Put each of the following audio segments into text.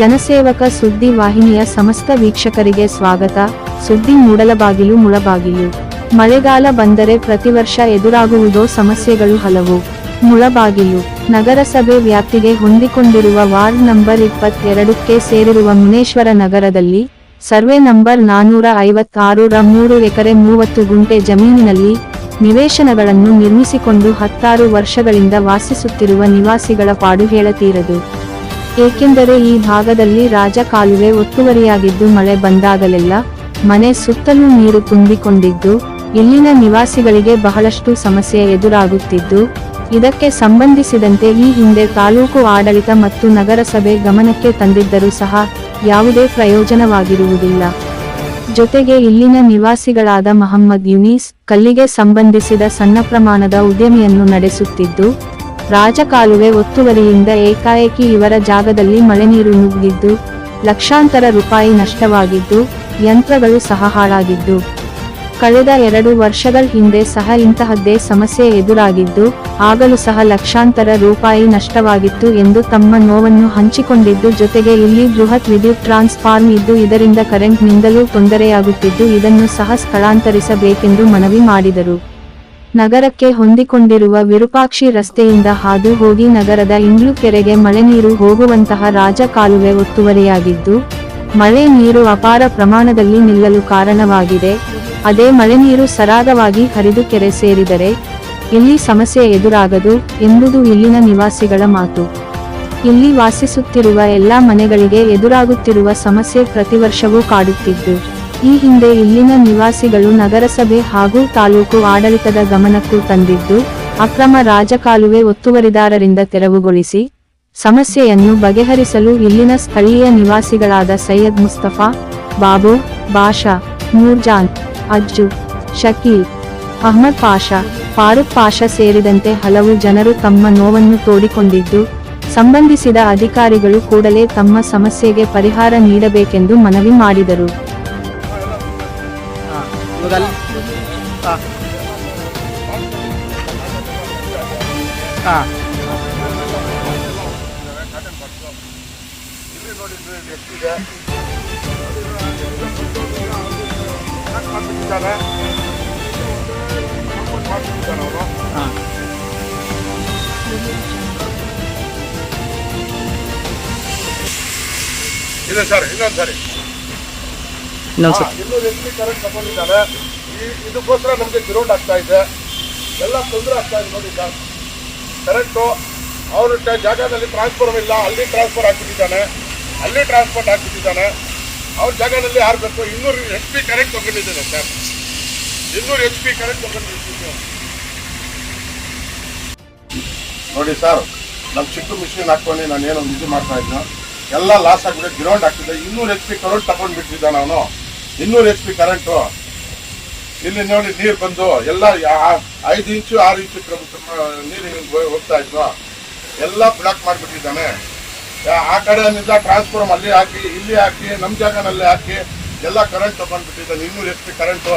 ಜನಸೇವಕ ಸುದ್ದಿ ವಾಹಿನಿಯ ಸಮಸ್ತ ವೀಕ್ಷಕರಿಗೆ ಸ್ವಾಗತ. ಸುದ್ದಿ ಮೂಡಲಬಾಗಿಲು ಮುಳಬಾಗಿಲು. ಮಳೆಗಾಲ ಬಂದರೆ ಪ್ರತಿವರ್ಷ ಎದುರಾಗುವುದೋ ಸಮಸ್ಯೆಗಳು ಹಲವು. ಮುಳಬಾಗಿಲು. ನಗರಸಭೆ ವ್ಯಾಪ್ತಿಗೆ ಹೊಂದಿಕೊಂಡಿರುವ ವಾರ್ಡ್ ನಂಬರ್ ಇಪ್ಪತ್ತೆರಡಕ್ಕೆ ಸೇರಿರುವ ಮುನೇಶ್ವರ ನಗರದಲ್ಲಿ ಸರ್ವೆ ನಂಬರ್ ನಾನೂರ ಐವತ್ತಾರು ಮೂರು ಎಕರೆ ಮೂವತ್ತು ಗುಂಟೆ ಜಮೀನಿನಲ್ಲಿ ನಿವೇಶನಗಳನ್ನು ನಿರ್ಮಿಸಿಕೊಂಡು ಹತ್ತಾರು ವರ್ಷಗಳಿಂದ ವಾಸಿಸುತ್ತಿರುವ ನಿವಾಸಿಗಳ ಪಾಡು ಹೇಳತೀರದು. ಏಕೆಂದರೆ ಈ ಭಾಗದಲ್ಲಿ ರಾಜಕಾಲುವೆ ಒತ್ತುವರಿಯಾಗಿದ್ದು ಮಳೆ ಬಂದಾಗಲೆಲ್ಲ ಮನೆ ಸುತ್ತಲೂ ನೀರು ತುಂಬಿಕೊಂಡಿದ್ದು, ಇಲ್ಲಿನ ನಿವಾಸಿಗಳಿಗೆ ಬಹಳಷ್ಟು ಸಮಸ್ಯೆ ಎದುರಾಗುತ್ತಿದ್ದು, ಇದಕ್ಕೆ ಸಂಬಂಧಿಸಿದಂತೆ ಈ ಹಿಂದೆ ತಾಲೂಕು ಆಡಳಿತ ಮತ್ತು ನಗರಸಭೆ ಗಮನಕ್ಕೆ ತಂದಿದ್ದರೂ ಸಹ ಯಾವುದೇ ಪ್ರಯೋಜನವಾಗಿರುವುದಿಲ್ಲ. ಜೊತೆಗೆ ಇಲ್ಲಿನ ನಿವಾಸಿಗಳಾದ ಮಹಮ್ಮದ್ ಯುನೀಸ್, ಕಲ್ಲಿಗೆ ಸಂಬಂಧಿಸಿದ ಸಣ್ಣ ಪ್ರಮಾಣದ ಉದ್ಯಮಿಯನ್ನು ನಡೆಸುತ್ತಿದ್ದು ರಾಜಕಾಲುವೆ ಒತ್ತುವರಿಯಿಂದ ಏಕಾಏಕಿ ಇವರ ಜಾಗದಲ್ಲಿ ಮಳೆನೀರು ನುಗ್ಗಿದ್ದು, ಲಕ್ಷಾಂತರ ರೂಪಾಯಿ ನಷ್ಟವಾಗಿದ್ದು, ಯಂತ್ರಗಳು ಸಹ ಹಾಳಾಗಿದ್ದು. ಕಳೆದ ಎರಡು ವರ್ಷಗಳ ಹಿಂದೆ ಸಹ ಇಂತಹದ್ದೇ ಸಮಸ್ಯೆ ಎದುರಾಗಿದ್ದು, ಆಗಲೂ ಸಹ ಲಕ್ಷಾಂತರ ರೂಪಾಯಿ ನಷ್ಟವಾಗಿತ್ತು ಎಂದು ತಮ್ಮ ನೋವನ್ನು ಹಂಚಿಕೊಂಡಿದ್ದು, ಜೊತೆಗೆ ಇಲ್ಲಿ ಬೃಹತ್ ವಿದ್ಯುತ್ ಟ್ರಾನ್ಸ್ಫಾರ್ಮ್ ಇದ್ದು, ಇದರಿಂದ ಕರೆಂಟ್ನಿಂದಲೂ ತೊಂದರೆಯಾಗುತ್ತಿದ್ದು, ಇದನ್ನು ಸಹ ಸ್ಥಳಾಂತರಿಸಬೇಕೆಂದು ಮನವಿ ಮಾಡಿದರು. ನಗರಕ್ಕೆ ಹೊಂದಿಕೊಂಡಿರುವ ವಿರೂಪಾಕ್ಷಿ ರಸ್ತೆಯಿಂದ ಹಾದು ಹೋಗಿ ನಗರದ ಇಂಗ್ಲು ಕೆರೆಗೆ ಮಳೆ ನೀರು ಹೋಗುವಂತಹ ರಾಜ ಕಾಲುವೆ ಒತ್ತುವರಿಯಾಗಿದ್ದು, ಮಳೆ ನೀರು ಅಪಾರ ಪ್ರಮಾಣದಲ್ಲಿ ನಿಲ್ಲಲು ಕಾರಣವಾಗಿದೆ. ಅದೇ ಮಳೆ ನೀರು ಸರಾಗವಾಗಿ ಹರಿದು ಕೆರೆ ಸೇರಿದರೆ ಇಲ್ಲಿ ಸಮಸ್ಯೆ ಎದುರಾಗದು ಎಂಬುದು ಇಲ್ಲಿನ ನಿವಾಸಿಗಳ ಮಾತು. ಇಲ್ಲಿ ವಾಸಿಸುತ್ತಿರುವ ಎಲ್ಲಾ ಮನೆಗಳಿಗೆ ಎದುರಾಗುತ್ತಿರುವ ಸಮಸ್ಯೆ ಪ್ರತಿವರ್ಷವೂ ಕಾಡುತ್ತಿದ್ದು. ಈ ಹಿಂದೆ ಇಲ್ಲಿನ ನಿವಾಸಿಗಳು ನಗರಸಭೆ ಹಾಗೂ ತಾಲೂಕು ಆಡಳಿತದ ಗಮನಕ್ಕೂ ತಂದಿದ್ದು, ಅಕ್ರಮ ರಾಜಕಾಲುವೆ ಒತ್ತುವರಿದಾರರಿಂದ ತೆರವುಗೊಳಿಸಿ, ಸಮಸ್ಯೆಯನ್ನು ಬಗೆಹರಿಸಲು ಇಲ್ಲಿನ ಸ್ಥಳೀಯ ನಿವಾಸಿಗಳಾದ ಸೈಯದ್ ಮುಸ್ತಫಾ, ಬಾಬು, ಬಾಷಾ, ನೂರ್ಜಾನ್, ಅಜ್ಜು, ಶಕೀಲ್, ಅಹ್ಮದ್ ಪಾಷಾ, ಫಾರೂಕ್ ಪಾಷಾ ಸೇರಿದಂತೆ ಹಲವು ಜನರು ತಮ್ಮ ನೋವನ್ನು ತೋಡಿಕೊಂಡಿದ್ದು, ಸಂಬಂಧಿಸಿದ ಅಧಿಕಾರಿಗಳು ಕೂಡಲೇ ತಮ್ಮ ಸಮಸ್ಯೆಗೆ ಪರಿಹಾರ ನೀಡಬೇಕೆಂದು ಮನವಿ ಮಾಡಿದರು. ಇವಾಗ ಅಲ್ಲಿ ಹಾಂ ಹಾಂ ಇದೆ ಸರ್ ಇನ್ನೊಂದು ಸರಿ ಇನ್ನೊಂದು ಸಲ ಇನ್ನೂರು ಎಚ್ ಪಿ ಕರೆಂಟ್ ತಗೊಂಡಿದ್ದಾರೆ ಈ ಇದಕ್ಕೋಸ್ಕರ ನಮಗೆ ಗ್ರೌಂಡ್ ಆಗ್ತಾ ಇದೆ. ಎಲ್ಲ ತೊಂದರೆ ಆಗ್ತಾ ಇದೆ ನೋಡಿ ಸರ್. ಕರೆಂಟು ಅವ್ರ ಜಾಗದಲ್ಲಿ ಟ್ರಾನ್ಸ್ಫರ್ ಇಲ್ಲ. ಅಲ್ಲಿ ಟ್ರಾನ್ಸ್ಫರ್ ಹಾಕ್ಬಿಟ್ಟಿದ್ದಾನೆ. ಅಲ್ಲಿ ಟ್ರಾನ್ಸ್ಪೋರ್ಟ್ ಹಾಕ್ಬಿಟ್ಟಿದ್ದಾನೆ. ಅವ್ರ ಜಾಗದಲ್ಲಿ ಯಾರು ಬೇಕು? ಇನ್ನೂರು ಎಚ್ ಪಿ ಕರೆಂಟ್ ತಗೊಂಡಿದ್ದೇನೆ ಸರ್. ಇನ್ನೂರು ಎಚ್ ಪಿ ಕರೆಂಟ್ ತಗೊಂಡಿದ್ದೀನಿ ನೋಡಿ ಸರ್ ನಮ್ಮ ಚಿಕ್ಕ ಮಿಷಿನ್ ಹಾಕ್ಕೊಂಡು ನಾನು ಏನೋ ಇದು ಮಾಡ್ತಾ ಇದ್ದೆ ಎಲ್ಲ ಲಾಸ್ ಆಗ್ಬಿಟ್ಟು ಗ್ರೌಂಡ್ ಆಗ್ತಿದೆ. ಇನ್ನೂರು ಎಚ್ ಪಿ ಕರೆಂಟ್ ತಗೊಂಡ್ಬಿಟ್ಟಿದ್ದಾನೆ ಅವನು. ಇನ್ನೂರು ಎಚ್ ಪಿ ಕರೆಂಟು ಇಲ್ಲಿ ನೋಡಿ ನೀರು ಬಂದು ಎಲ್ಲ ಐದು ಇಂಚು, ಆರು ಇಂಚು ನೀರು ಹಿಂಗ್ ಹೋಗ್ತಾ ಇದ್ದು ಎಲ್ಲ ಬ್ಲಾಕ್ ಮಾಡಿಬಿಟ್ಟಿದ್ದಾನೆ. ಆ ಕಡೆಯಿಂದ ಟ್ರಾನ್ಸ್ಫಾರ್ಮ್ ಅಲ್ಲಿ ಹಾಕಿ, ಇಲ್ಲಿ ಹಾಕಿ ನಮ್ಮ ಜಾಗನಲ್ಲಿ ಹಾಕಿ ಎಲ್ಲ ಕರೆಂಟ್ ತಗೊಂಡ್ಬಿಟ್ಟಿದ್ದಾನೆ. ಇನ್ನೂರು ಎಚ್ ಪಿ ಕರೆಂಟು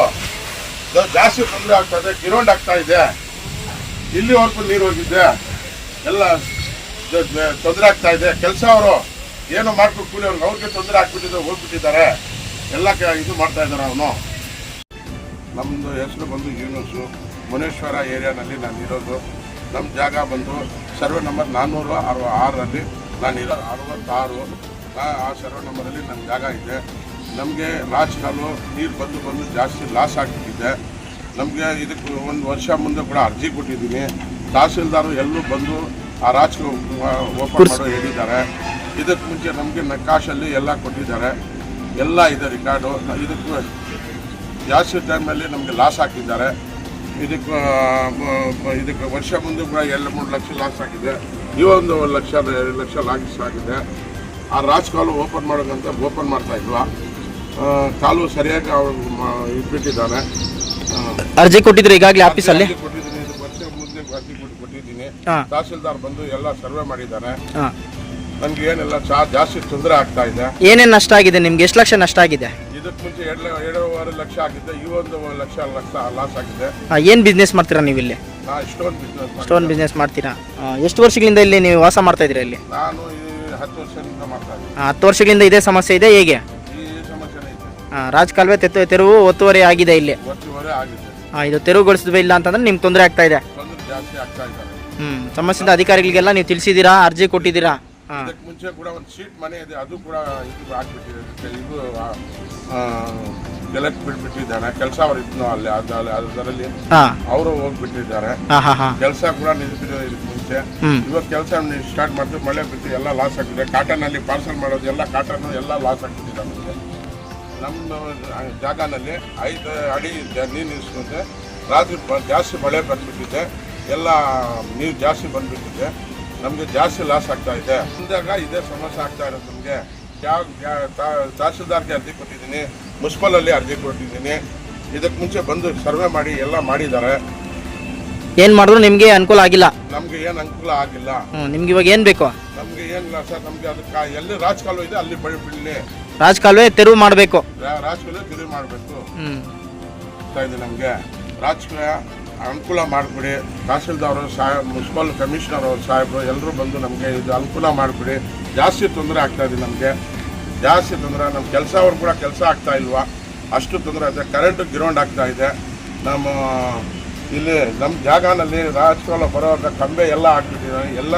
ಜಾಸ್ತಿ ತೊಂದರೆ ಆಗ್ತಾ ಇದೆ ಗಿರೌಂಡ್ ಆಗ್ತಾ ಇದೆ. ಇಲ್ಲಿವರೆಗೂ ನೀರು ಹೋಗಿದ್ದೆ ಎಲ್ಲ ತೊಂದರೆ ಆಗ್ತಾ ಇದೆ. ಕೆಲಸ ಅವರು ಏನೋ ಮಾಡ್ಕೊಂಡು ಕೂಲಿ ಅವ್ರಿಗೆ ಅವ್ರಿಗೆ ತೊಂದರೆ ಆಗ್ಬಿಟ್ಟಿದೆ, ಹೋಗ್ಬಿಟ್ಟಿದ್ದಾರೆ. ಎಲ್ಲ ಇದು ಮಾಡ್ತಾ ಇದ್ದಾರೆ ಅವನು. ನಮ್ಮದು ಹೆಸರು ಬಂದು ಯೂನಿಸು. ಮುನೇಶ್ವರ ಏರಿಯಾನಲ್ಲಿ ನಾನು ಇರೋದು. ನಮ್ಮ ಜಾಗ ಬಂದು ಸರ್ವೆ ನಂಬರ್ ನಾನ್ನೂರು ಅರವ ಆರರಲ್ಲಿ ನಾನು ಇರೋ ಅರವತ್ತಾರು. ಆ- ಸರ್ವೆ ನಂಬರಲ್ಲಿ ನನ್ನ ಜಾಗ ಇದೆ. ನಮಗೆ ರಾಜಕಾಲು ನೀರು ಬಂದು ಬಂದು ಜಾಸ್ತಿ ಲಾಸ್ ಆಗ್ಬಿಟ್ಟಿದೆ. ನಮಗೆ ಇದಕ್ಕೆ ಒಂದು ವರ್ಷ ಮುಂದೆ ಕೂಡ ಅರ್ಜಿ ಕೊಟ್ಟಿದ್ದೀನಿ. ತಹಸೀಲ್ದಾರು ಎಲ್ಲರೂ ಬಂದು ಆ ರಾಜ್ ಓಪನ್ ಮಾಡೋ ಹೇಳಿದ್ದಾರೆ. ಇದಕ್ಕೆ ಮುಂಚೆ ನಮಗೆ ನಕಾಶಲ್ಲಿ ಎಲ್ಲ ಕೊಟ್ಟಿದ್ದಾರೆ. ಎಲ್ಲ ಇದೆ ರಿಕಾರ್ಡು ಇದಕ್ಕೂ ಜಾಸ್ತಿ ಟೈಮಲ್ಲಿ ನಮಗೆ ಲಾಸ್ ಹಾಕಿದ್ದಾರೆ. ಇದಕ್ಕೆ ಇದಕ್ಕೆ ವರ್ಷ ಮುಂದೆ ಕೂಡ ಎರಡು ಮೂರು ಲಕ್ಷ ಲಾಸ್ ಆಗಿದೆ. ಈ ಒಂದು ಲಕ್ಷ ಎರಡು ಲಕ್ಷ ಲಾಸ್ ಆಗಿದೆ. ಆ ರಾಜ್ ಕಾಲು ಓಪನ್ ಮಾಡೋಕ್ಕಂತ ಓಪನ್ ಮಾಡ್ತಾ ಇಲ್ವಾ ಕಾಲು ಸರಿಯಾಗಿ ಅವರು ಇಟ್ಬಿಟ್ಟಿದ್ದಾನೆ ಅರ್ಜಿ ಕೊಟ್ಟಿದ್ರೆ ಈಗಾಗಲೇ ಆಫೀಸಲ್ಲಿ ಕೊಟ್ಟಿದ್ದೀನಿ. ಇದು ವರ್ಷ ಮುಂದೆ ಅರ್ಜಿ ಕೊಟ್ಟು ಕೊಟ್ಟಿದ್ದೀನಿ. ತಹಸೀಲ್ದಾರ್ ಬಂದು ಎಲ್ಲ ಸರ್ವೆ ಮಾಡಿದ್ದಾರೆ. ನನಗೆ ಏನೆಲ್ಲ ಚಾ ಜಾಸ್ತಿ ತೊಂದರೆ ಆಗ್ತಾ ಇದೆ. ಏನೇನು ನಷ್ಟ ಆಗಿದೆ? ನಿಮ್ಗೆ ಎಷ್ಟು ಲಕ್ಷ ನಷ್ಟ ಆಗಿದೆ? ಇದಕ್ಕೆ ಮುಂಚೆ ಎರಡು ಎರಡೂವರೆ ಲಕ್ಷ ಆಗಿದ್ದೆ ಈ ಒಂದು ಲಕ್ಷ ಲಕ್ಷ ಲಾಸ್ ಆಗಿದೆ ಏನು ಬಿಸ್ನೆಸ್ ಮಾಡ್ತೀರಾ ನೀವು ಇಲ್ಲಿ ನಾ ಇಷ್ಟೊಂದು ಬಿಸ್ನೆಸ್ ಸ್ಟೋನ್ ಬಿಸ್ನೆಸ್ ಮಾಡ್ತೀರಾ? ಆ, ಎಷ್ಟು ವರ್ಷಗಳಿಂದ ಇಲ್ಲಿ ನೀವು ವಾಸ ಮಾಡ್ತಾ ಇದ್ದೀರಾ ಇಲ್ಲಿ? ನಾನು ಈ ಹತ್ತು ವರ್ಷದಿಂದ ಮಾಡ್ತಾ ಆ, ಹತ್ತು ವರ್ಷಗಳಿಂದ ಇದೇ ಸಮಸ್ಯೆ ಇದೆ ಹೇಗೆ? ಈ ಸಮಸ್ಯೆನೇ ಇದೆ. ಆ, ರಾಜ್ ಕಾಲುವೆ ತೆತ್ತು ತೆರವು ಒತ್ತುವರಿ ಆಗಿದೆ ಇಲ್ಲಿ. ವರ್ಷವರೆ ಆಗಿದೆ. ಆ, ಇದು ತೆರವುಗೊಳಿಸಿದ್ವಿ ಇಲ್ಲ ಅಂತಂದ್ರೆ ನಿಮ್ಗೆ ತೊಂದರೆ ಆಗ್ತಾ ಇದೆ. ತೊಂದರೆ ಜಾಸ್ತಿ ಆಗ್ತಾ ಇದ್ದಾರೆ. ಹ್ಮ್ ಸಮಸ್ಯೆಯಿಂದ ಅಧಿಕಾರಿಗಳಿಗೆಲ್ಲ ನೀವು ತಿಳಿಸಿದ್ದೀರಾ? ಅರ್ಜಿ ಕೊಟ್ಟಿದ್ದೀರಾ? ಹಾ ಇದಕ್ಕೆ ಮುಂಚೆ ಕೂಡ ಒಂದು ಶೀಟ್ ಮನೆ ಇದೆ ಅದು ಕೂಡ ಇದು ಹಾಕ್ಬಿಟ್ಟಿದೆ ಇದು ಕೆಲಕ್ ಬಿಟ್ಬಿಟ್ಟಿದ್ದಾನೆ ಕೆಲಸ ಅವ್ರು ಇದ್ನು ಅಲ್ಲಿ ಅದ್ರಲ್ಲಿ ಅವರು ಹೋಗ್ಬಿಟ್ಟಿದ್ದಾರೆ. ಕೆಲಸ ಕೂಡ ನಿಲ್ಸಿದ್ರು ಇದಕ್ಕೆ ಮುಂಚೆ. ಇವಾಗ ಕೆಲಸ ಸ್ಟಾರ್ಟ್ ಮಾಡ್ತೀವಿ ಮಳೆ ಬಿಟ್ಟು ಎಲ್ಲ ಲಾಸ್ ಆಗ್ತಿದೆ ಕಾಟನ್ ಅಲ್ಲಿ ಪಾರ್ಸಲ್ ಮಾಡೋದು ಎಲ್ಲ ಕಾಟನ್ ಎಲ್ಲ ಲಾಸ್ ಆಗ್ತಿದೆ ನಮಗೆ. ನಮ್ಮ ಜಾಗನಲ್ಲಿ ಐದು ಅಡಿ ಇದೆ ನೀರು ನಿಲ್ಸ್ಕೊಂಡೆ. ರಾತ್ರಿ ಜಾಸ್ತಿ ಮಳೆ ಬಂದ್ಬಿಟ್ಟಿದೆ. ಎಲ್ಲ ನೀರು ಜಾಸ್ತಿ ಬಂದ್ಬಿಟ್ಟಿದೆ. ನಮಗೆ ಜಾಸ್ತಿ ಲಾಸ್ ಆಗ್ತಾ ಇದೆ. ಅಂದಾಗ ಇದೇ ಸಮಸ್ಯೆ ಆಗ್ತಾ ಇರೋದು ನಮಗೆ. ಯಾವ ತಹಸೀಲ್ದಾರ್ಗೆ ಅರ್ಜಿ ಕೊಟ್ಟಿದ್ದೀನಿ. ಮುನ್ಸಿಪಲಲ್ಲಿ ಅರ್ಜಿ ಕೊಟ್ಟಿದ್ದೀನಿ. ಇದಕ್ಕೆ ಮುಂಚೆ ಬಂದು ಸರ್ವೆ ಮಾಡಿ ಎಲ್ಲ ಮಾಡಿದ್ದಾರೆ. ಏನ್ ಮಾಡಿದ್ರು ನಿಮ್ಗೆ ಅನುಕೂಲ ಆಗಿಲ್ಲ? ನಮ್ಗೆ ಏನು ಅನುಕೂಲ ಆಗಿಲ್ಲ. ಹ್ಮ್ ನಿಮ್ಗೆ ಇವಾಗ ಏನ್ ಬೇಕು? ನಮ್ಗೆ ಏನಿಲ್ಲ ಸರ್ ನಮ್ಗೆ ಅದಕ್ಕೆ ಎಲ್ಲಿ ರಾಜಕಾಲುವೆ ಇದೆ ಅಲ್ಲಿ ಬಳಿ ಬಿಡಲಿ ರಾಜ್ ಕಾಲುವೆ ತೆರವು ಮಾಡಬೇಕು. ರಾಜಕಾಲುವೆ ತಿರುಗಿ ಮಾಡಬೇಕು. ಹ್ಮ್. ಆಗ್ತಾ ಇದೆ ನಮಗೆ. ರಾಜಕೀಯ ಅನುಕೂಲ ಮಾಡಿಕೊಡಿ ತಹಸೀಲ್ದಾರ್ ಸಾಹೇಬ್, ಮುನ್ಸಿಪಲ್ ಕಮಿಷನರ್ ಅವರು, ಸಾಹೇಬರು ಎಲ್ಲರೂ ಬಂದು ನಮಗೆ ಇದು ಅನುಕೂಲ ಮಾಡಿಕೊಡಿ ಜಾಸ್ತಿ ತೊಂದರೆ ಆಗ್ತಾ ಇದೆ ನಮಗೆ. ಜಾಸ್ತಿ ತೊಂದರೆ ನಮ್ಮ ಕೆಲಸ ಅವ್ರು ಕೂಡ ಕೆಲಸ ಆಗ್ತಾ ಇಲ್ವಾ? ಅಷ್ಟು ತೊಂದರೆ ಇದೆ ಕರೆಂಟ್ ಗ್ರೌಂಡ್ ಆಗ್ತಾ ಇದೆ. ನಮ್ಮ, ಇಲ್ಲಿ ನಮ್ಮ ಜಾಗನಲ್ಲಿ ರಾಜಕೋಲ ಬರೋ ಕಂಬೆ ಎಲ್ಲ ಹಾಕ್ಬಿಟ್ಟಿದ್ದಾರೆ ಎಲ್ಲ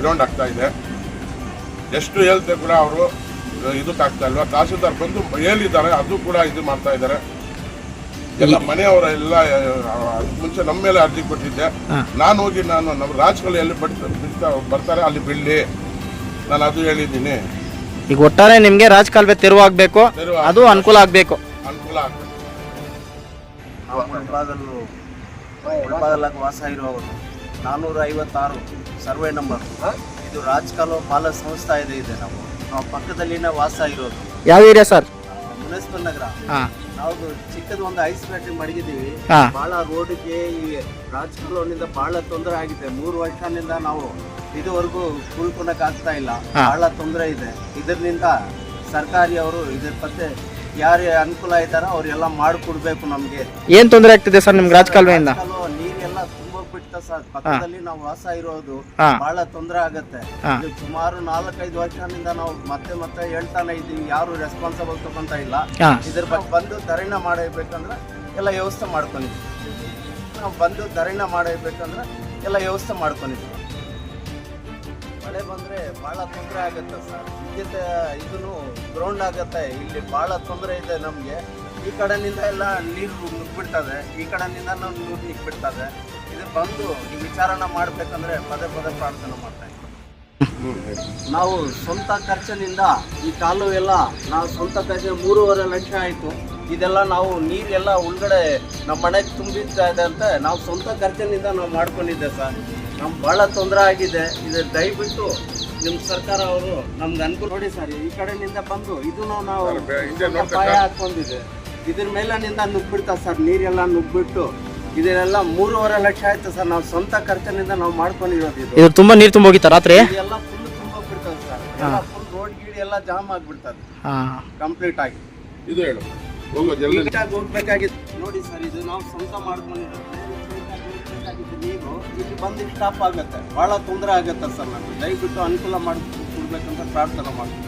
ಗ್ರೌಂಡ್ ಆಗ್ತಾ ಇದೆ. ಎಷ್ಟು ಹೇಳ್ತೆ ಕೂಡ ಅವರು ಇದಕ್ಕಾಗ್ತಾ ಇಲ್ವಾ? ತಹಸೀಲ್ದಾರ್ ಬಂದು ಹೇಳಿದ್ದಾರೆ ಅದು ಕೂಡ ಇದು ಮಾಡ್ತಾ ಇದ್ದಾರೆ. ಎಲ್ಲ ಮನೆಯವರ ಎಲ್ಲ ಮುಂಚೆ ನಮ್ಮ ಮೇಲೆ ಅರ್ಜಿ ಕೊಟ್ಟಿದ್ದೆ. ನಾನು ಹೋಗಿ ನಾನು ನಮ್ಮ ರಾಜಕೀಯ ಎಲ್ಲಿ ಬಿಡ್ತಾ ಬರ್ತಾರೆ ಅಲ್ಲಿ ಬಿಡಲಿ. ನಾನು ಅದು ಹೇಳಿದ್ದೀನಿ. ಈಗ ಒಟ್ಟಾರೆ ನಿಮ್ಗೆ ರಾಜ್ ಕಾಲುವೆ ತೆರವು ಆಗ್ಬೇಕು. ಅದು ಅನುಕೂಲ ಆಗ್ಬೇಕು. ಅನುಕೂಲ ಆಗ್ಬೇಕು. ವಾಸ ಇರುವವರು. ನಾನ್ನೂರ ಐವತ್ತಾರು ಸರ್ವೆ ನಂಬರ್. ಇದು ರಾಜಕಾಲ ಪಾಲ ಸಂಸ್ಥಾ ಇದೆ ಇದೆ ನಾವು ನಾವು ಪಕ್ಕದಲ್ಲಿನ ವಾಸ ಇರೋದು. ಯಾವ ಏರಿಯಾ ಸರ್? ಮುನಿಸಿಪಲ್ ನಗರ. ಹಾ. ನಾವು ಚಿಕ್ಕದ ಒಂದು ಐಸ್ ಫ್ಯಾಕ್ಟ್ರಿ ಮಡಗಿದೀವಿ ಹಾ. ಬಹಳ ರೋಡ್ಗೆ ಈ ರಾಜಕಾಲೋನಿಂದ ಬಹಳ ತೊಂದರೆ ಆಗಿದೆ. ಮೂರು ವರ್ಷದಿಂದ ನಾವು ಇದುವರೆಗೂ ಉಳ್ಕೊಳಕ್ ಆಗ್ತಾ ಇಲ್ಲ. ಹಾ. ಬಹಳ ತೊಂದರೆ ಇದೆ. ಇದರಿಂದ ಸರ್ಕಾರಿ ಅವರು ಇದ್ರ ಬಗ್ಗೆ ಯಾರು ಅನುಕೂಲ ಇದ್ದಾರೋ ಅವ್ರೆಲ್ಲ ಮಾಡಿಕೊಡ್ಬೇಕು ನಮಗೆ. ಏನ್ ತೊಂದರೆ ಆಗ್ತಿದೆ ಸರ್ ನಿಮ್ಗೆ ರಾಜ್ ಸರ್ ಪಕ್ಕದಲ್ಲಿ ನಾವು ವಾಸ ಇರೋದು ಹಾ. ಬಹಳ ತೊಂದರೆ ಆಗತ್ತೆ. ಹಾ. ಇದು ಸುಮಾರು ನಾಲ್ಕೈದು ವರ್ಷದಿಂದ ನಾವು ಮತ್ತೆ ಮತ್ತೆ ಹೇಳ್ತಾನೆ ಇದೀವಿ ಯಾರು ರೆಸ್ಪಾನ್ಸಿಬಲ್ ತಗೊಂತ ಇಲ್ಲ. ಹಾ. ಇದ್ರ ಬಗ್ಗೆ ಬಂದು ಧರಣ ಮಾಡಬೇಕಂದ್ರೆ ಎಲ್ಲ ವ್ಯವಸ್ಥೆ ಮಾಡ್ಕೊಂಡಿದ್ವಿ. ನಾವು ಬಂದು ಧರಣ ಮಾಡಬೇಕಂದ್ರೆ ಎಲ್ಲ ವ್ಯವಸ್ಥೆ ಮಾಡ್ಕೊಂಡಿದ್ವಿ. ಮಳೆ ಬಂದ್ರೆ ಬಹಳ ತೊಂದರೆ ಆಗತ್ತೆ ಸರ್. ಇದಕ್ಕೆ ಇದನ್ನು ಗ್ರೌಂಡ್ ಆಗತ್ತೆ. ಇಲ್ಲಿ ಬಹಳ ತೊಂದರೆ ಇದೆ ನಮ್ಗೆ. ಈ ಕಡೆನಿಂದ ಎಲ್ಲ ನೀರು ನುಗ್ಬಿಡ್ತದೆ ಈ ಕಡೆನಿಂದ ನಾವು ನೀರು ನಿಕ್ಬಿಡ್ತದೆ ಇದು ಬಂದು ಈ ವಿಚಾರಣ ಮಾಡ್ಬೇಕಂದ್ರೆ ಪದೇ ಪದೇ ಪ್ರಾರ್ಥನೆ ಮಾಡ್ತಾ ಇದ್ದೀವಿ ನಾವು ಸ್ವಂತ ಖರ್ಚಿನಿಂದ ಈ ಕಾಲು ಎಲ್ಲ ನಾವು ಸ್ವಂತ ಖರ್ಚು ಮೂರುವರೆ ಲಕ್ಷ ಆಯಿತು. ಇದೆಲ್ಲ ನಾವು ನೀರೆಲ್ಲ ಉಳ್ಗಡೆ ನಮ್ಮ ಮನೆಗೆ ತುಂಬಿಸ್ತಾ ಇದೆ ಅಂತ ನಾವು ಸ್ವಂತ ಖರ್ಚಿನಿಂದ ನಾವು ಮಾಡ್ಕೊಂಡಿದ್ದೆ ಸರ್. ನಮ್ಗೆ ಭಾಳ ತೊಂದರೆ ಆಗಿದೆ. ಇದು ದಯವಿಟ್ಟು ನಿಮ್ಮ ಸರ್ಕಾರ ಅವರು ನಮ್ಗೆ ಅನುಕೂಲ ನೋಡಿ ಸರ್ ಈ ಕಡೆಯಿಂದ ಬಂದು ಇದನ್ನು ನಾವು ಪಾಯ. ಹಾಕೊಂಡಿದೆ ಇದ್ರ ಮೇಲಿನಿಂದ ನುಗ್ಬಿಡ್ತಾ ಸರ್ ನೀರೆಲ್ಲ ನುಗ್ಬಿಟ್ಟು. ಇದೆಲ್ಲ ಮೂರುವರೆ ಲಕ್ಷ ಆಯ್ತು ಸರ್. ನಾವು ಸ್ವಂತ ಖರ್ಚಿನಿಂದ ನಾವು ಮಾಡ್ಕೊಂಡಿರೋದು ಇದು. ಇದು ತುಂಬಾ ನೀರು ತುಂಬೋಗಿತ್ತ ರಾತ್ರಿ? ಎಲ್ಲ ಫುಲ್ ತುಂಬೋಗ್ಬಿಡ್ತದೆ ಸರ್. ಎಲ್ಲ ಫುಲ್ ರೋಡ್ ಗೀಡ್ ಎಲ್ಲ ಜಾಮ್ ಆಗ್ಬಿಡ್ತದೆ. ಹಾ. ಕಂಪ್ಲೀಟ್ ಆಗಿ. ಇದು ಹೇಳು. ನೀಟಾಗಿ ಹೋಗ್ಬೇಕಾಗಿತ್ತು. ನೋಡಿ ಸರ್ ಇದು ನಾವು ಸ್ವಂತ ಮಾಡ್ಕೊಂಡಿರೋದು. ನೀರು ಇಲ್ಲಿ ಬಂದು ಸ್ಟಾಪ್ ಆಗುತ್ತೆ. ಬಹಳ ತೊಂದರೆ ಆಗತ್ತೆ ಸರ್ ನಮಗೆ. ದಯವಿಟ್ಟು ಅನುಕೂಲ ಮಾಡಿ ಕೊಡ್ಬೇಕಂತ ಪ್ರಾರ್ಥನೆ ಮಾಡ್ತೀನಿ.